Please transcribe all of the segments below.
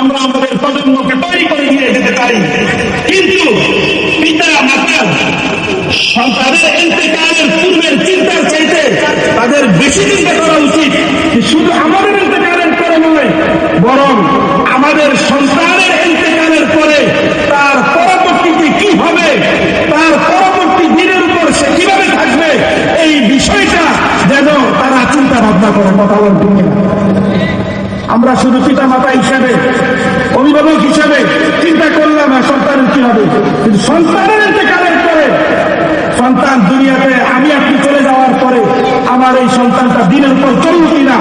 আমরা আমাদের প্রজন্মকে তৈরি করে নিয়ে যেতে পারি। কিন্তু পিতা, মাতা, সন্তানের ইন্তেকালের পূর্বের চিন্তার চাইতে তাদের বেশি চিন্তা করা উচিত শুধু আমাদের ইন্তেকালের পরে নয় বরং আমাদের সন্তানের ইন্তেকালের পরে তার পরবর্তীতে কি হবে তার পরবর্তী দিনের উপর সে কীভাবে থাকবে এই বিষয়টা যেন তারা চিন্তা ভাবনা করে কথা বলতে আমরা শুধু পিতা মাতা হিসাবে অভিভাবক হিসাবে চিন্তা করলাম না সন্তানের কি হবে? কিন্তু সন্তানের ইন্তেকালের পরে, সন্তান দুনিয়াতে আমি আপনি চলে যাওয়ার পরে আমার এই সন্তানটা দিনের পর চলল কিনা?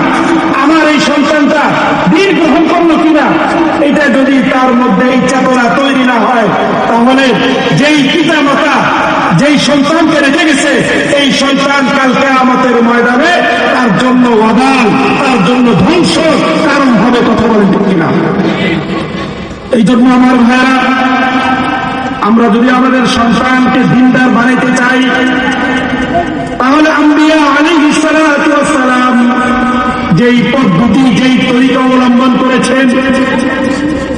আমার এই সন্তানটা দিন গ্রহণ করল কিনা? এটা যদি তার মধ্যে এই চেতনা তৈরি না হয়, তাহলে যেই পিতা মাতা যেই সন্তানকে রেখে গেছে এই সন্তান কালকে আমাদের ময়দানে তার জন্য অবাল, তার জন্য ধ্বংস, কারণ হবে কথা বলেন কিনা? এই জন্য আমার ভাইরা আমরা যদি আমাদের সন্তানকে দিনদার বানাইতে চাই, তাহলে আম্বিয়া আলী সালাম যেই পদ্ধতি, যেই তরিকা অবলম্বন করেছেন,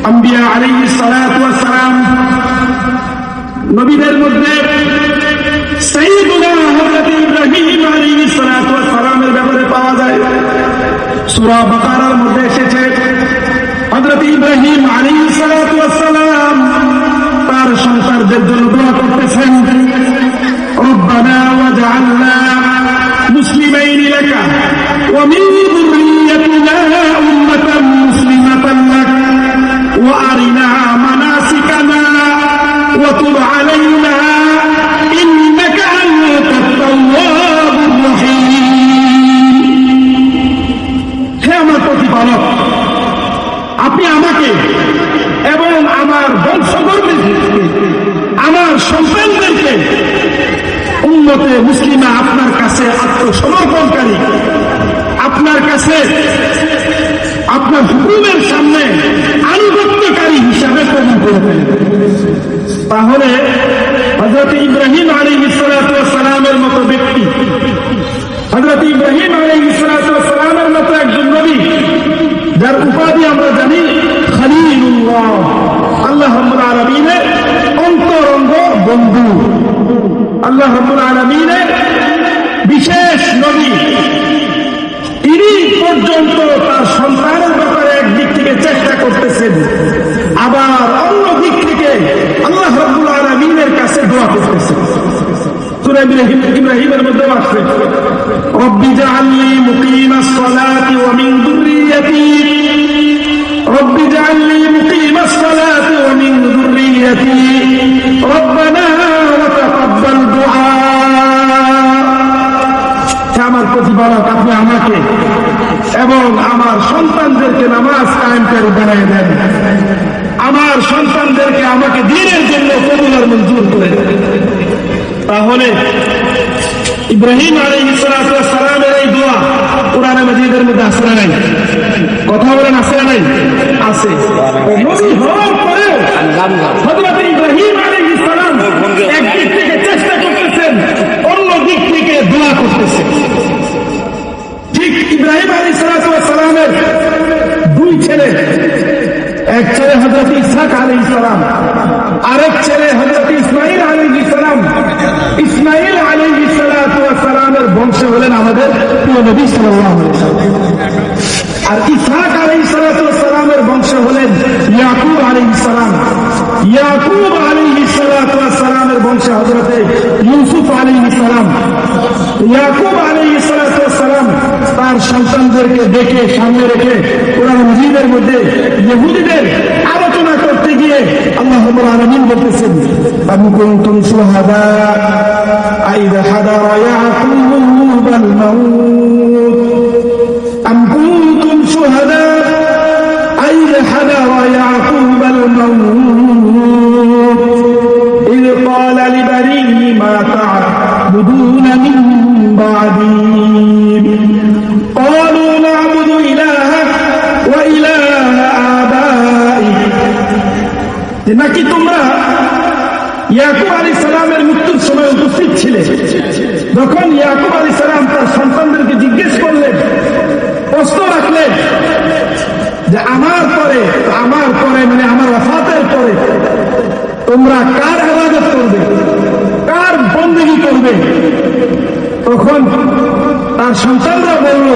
আম্বিয়া আলী সালাম নবীদের মধ্যে আলাইহিস সালাতু সালামের ব্যাপারে পাওয়া যায়। সূরা বাকারার মধ্যে এসেছে হযরত ইব্রাহিম আলী সালাম মুসলিমা আপনার কাছে আত্মসমর্পণকারী। আপনার কাছে আপনার হুকুমের সামনে আনুগত্যকারী হিসাবে কবুল করে ফেলেন তাহলে হজরত ইব্রাহিম আলী সালামের মতো ব্যক্তি হজরত ইব্রাহিম আলী সালামের মতো একজন নবী, যার উপাধি আমরা জানি খালিলুল্লাহ, আল্লাহ আলমিনের অন্তরঙ্গ বন্ধু। আল্লাহ আলমিনের বিশেষ নবী। তিনি পর্যন্ত তার সন্তানের ব্যাপারে একদিক থেকে চেষ্টা করতেছেন। আবার অন্য দিক থেকে আল্লাহ রব্বুল আলমিনের কাছে দোয়া করতেছেন। ইব্রাহিমের মধ্যে আসছে এবং আমার সন্তানদেরকে নামাজ কায়েমকারী বানিয়ে দেন। আমার সন্তানদেরকে আমাকে দিনের জন্য কবুলার মঞ্জুর করে তাহলে ইব্রাহিম আলী সালামের এই দোয়া কোরআনে মজিদের মধ্যে আসে না নাই? কথা বলেন আসে না নাই? আছে। নবী হওয়ার পরেও হযরত ইব্রাহিম আলী সালাম একদিক থেকে চেষ্টা করতেছেন অন্য দিক থেকে দোয়া করতেছেন ঠিক ইব্রাহিম আলী সালামের দুই ছেলে এক ছেলে হজরত ইসাক আলী ইসলাম আরেক ছেলে হজরত ইসমাইল আলী ইসলাম ইসমাইল আলী সালামের বংশ হলেন আমাদের প্রিয় নবী সাল্লাহ আর ইসহাক আলী সালামের বংশ হলেন ইয়াকুব আলী ইসলাম ইয়াকুব আলী সালামের বংশে হজরতে ইউসুফ আলী ইসলাম ইয়াকুব আলী সালাম তার সন্তানদেরকে দেখে সামনে রেখে কোরআন মজিদের মধ্যে ইহুদিদের আলোচনা করতে গিয়ে رب العالمين بالحسن أم كنتم شهداء. إذا حضر يعقوب الموت. أم كنتم شهداء؟ إذا حضر يعقوب الموت. إذ قال لبنيه ما تعبدون من بعدي. নাকি তোমরা ইয়াকুব আলী সালামের মৃত্যুর সময় উপস্থিত ছিলে? যখন ইয়াকুব আলী সালাম তার সন্তানদেরকে জিজ্ঞেস করলেন, প্রশ্ন রাখলেন যে আমার পরে আমার পরে মানে আমার অফাতের পরে তোমরা কার হেফাজত করবে? কার বন্দেগি করবে? তখন তার সন্তানরা বলল,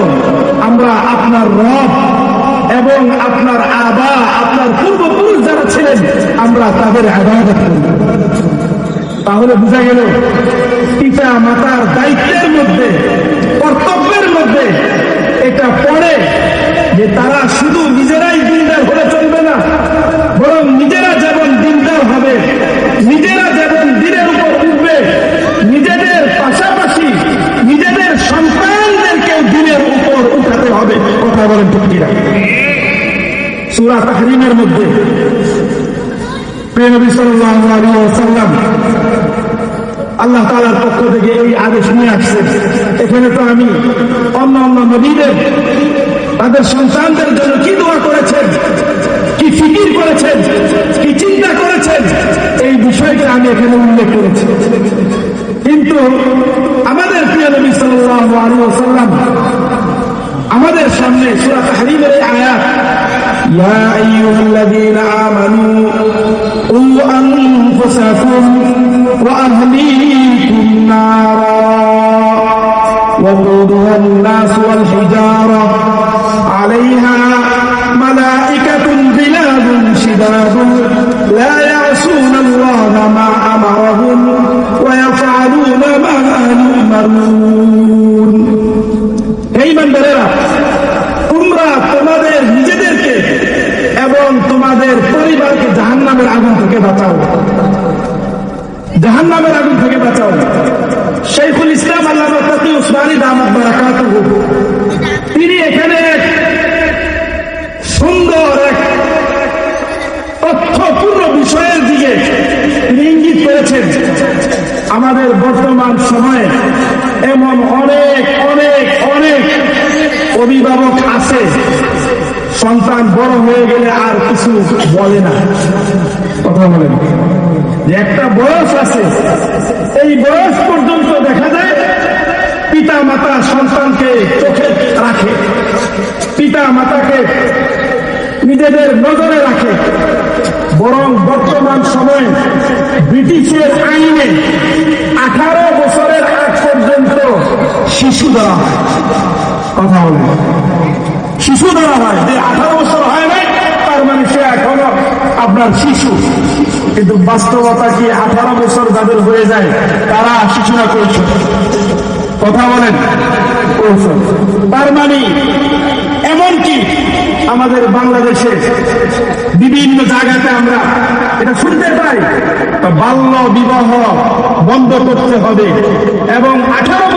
আমরা আপনার রব। এবং আপনার আবা, আপনার পূর্বপুরুষ যারা ছিলেন, আমরা তাদের আবাদত করি। তাহলে বুঝা গেল, পিতা মাতার দায়িত্বের মধ্যে, কর্তব্যের মধ্যে এটা পড়ে যে তারা শুধু নিজেরাই দিনদার হলে চলবে না বরং নিজেরা যেমন দিনদার হবে নিজেরা যেমন দিনের উপর উঠবে নিজেদের পাশাপাশি নিজেদের সন্তানদেরকেও দিনের উপর উঠাতে হবে কথা বলেন ঠিক কিনা সুরা তাহরিমের মধ্যে আল্লাহ তাআলার পক্ষ থেকে এই আদেশ নিয়ে আসছে এখানে তো আমি অন্য অন্য নবীদের, তাদের সন্তানদের জন্য কি দোয়া করেছেন, কি ফিকির করেছেন, কি চিন্তা করেছেন, এই বিষয়টা আমি এখানে উল্লেখ করেছি। কিন্তু আমাদের প্রিয় নবী সাল্লাল্লাহু আলাইহি ওয়াসাল্লাম আমাদের সামনে সূরা তাহরিমের এই আয়াত يا أيها الذين آمنوا قوا أنفسكم وأهليكم نارا وقودها الناس والحجارة عليها ملائكة غلاب شداد لا يعصون الله ما أمرهم ويفعلون ما يؤمرون. أي من পরিবারকে জাহান্নামের আগুন থেকে বাঁচাও। জাহান্নামের আগুন থেকে বাঁচাও। শেখুল ইসলাম আল্লাহ উসমানী দামাত তিনি এখানে এক সুন্দর এক তথ্যপূর্ণ বিষয়ের দিকে তিনি ইঙ্গিত করেছেন। আমাদের বর্তমান সময়ে এমন অনেক অভিভাবক আছে সন্তান বড় হয়ে গেলে আর কিছু বলে না। কথা বলেন। একটা বয়স আছে, এই বয়স পর্যন্ত দেখা যায় পিতা মাতা সন্তানকে চোখে রাখে পিতা মাতাকে নিজেদের নজরে রাখে। বরং বর্তমান সময়ে ব্রিটিশের আইনে আঠারো বছরের আগ পর্যন্ত শিশু দেওয়া কথা বলে শিশু দেওয়া হয় যে আঠারো বছর হয় নাই, তার মানে সে এখনও আপনার শিশু। কিন্তু বাস্তবতা কি আঠারো বছর যাদের হয়ে যায়, তারা শিশুরা করেছে কথা বলেন কৌশল তার মানে এমনকি আমাদের বাংলাদেশে বিভিন্ন জায়গাতে আমরা এটা শুনতে পাই বাল্য বিবাহ বন্ধ করতে হবে এবং আঠারো